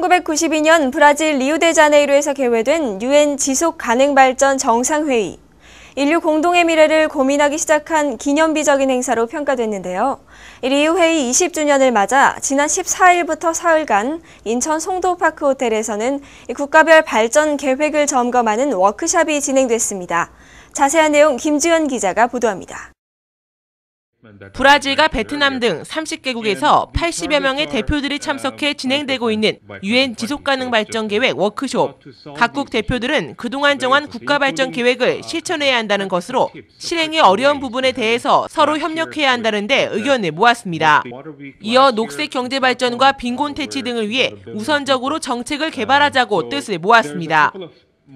1992년 브라질 리우데자네이루에서 개최된 유엔 지속 가능 발전 정상회의. 인류 공동의 미래를 고민하기 시작한 기념비적인 행사로 평가됐는데요. 리우 회의 20주년을 맞아 지난 14일부터 사흘간 인천 송도파크 호텔에서는 국가별 발전 계획을 점검하는 워크숍이 진행됐습니다. 자세한 내용 김지연 기자가 보도합니다. 브라질과 베트남 등 30개국에서 80여 명의 대표들이 참석해 진행되고 있는 유엔 지속가능 발전 계획 워크숍. 각국 대표들은 그동안 정한 국가 발전 계획을 실천해야 한다는 것으로 실행의 어려운 부분에 대해서 서로 협력해야 한다는데 의견을 모았습니다. 이어 녹색 경제 발전과 빈곤 퇴치 등을 위해 우선적으로 정책을 개발하자고 뜻을 모았습니다.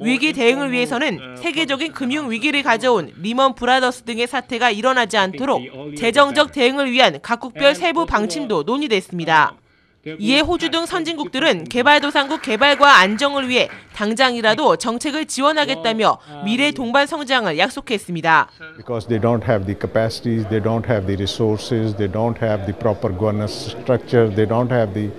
위기 대응을 위해서는 세계적인 금융 위기를 가져온 리먼 브라더스 등의 사태가 일어나지 않도록 재정적 대응을 위한 각국별 세부 방침도 논의됐습니다. 이에 호주 등 선진국들은 개발도상국 개발과 안정을 위해 당장이라도 정책을 지원하겠다며 미래 동반 성장을 약속했습니다. Because they don't have the capacities, they don't have the resources, they don't have the proper governance structure, they don't have the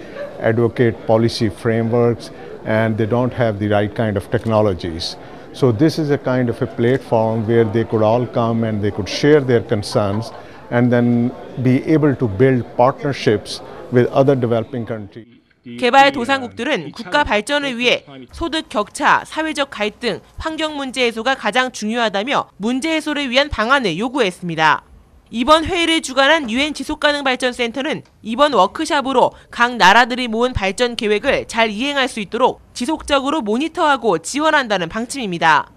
advocate policy frameworks, and they don't have the right kind of technologies. So this is a kind of a platform where they could all come and they could share their concerns and then be able to build partnerships with other developing countries. 개발 도상국들은 국가 발전을 위해 소득 격차, 사회적 갈등, 환경 문제 해소가 가장 중요하다며 문제 해소를 위한 방안을 요구했습니다. 이번 회의를 주관한 유엔 지속가능발전센터는 이번 워크샵으로 각 나라들이 모은 발전 계획을 잘 이행할 수 있도록 지속적으로 모니터하고 지원한다는 방침입니다.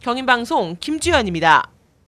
경인방송 김주현입니다.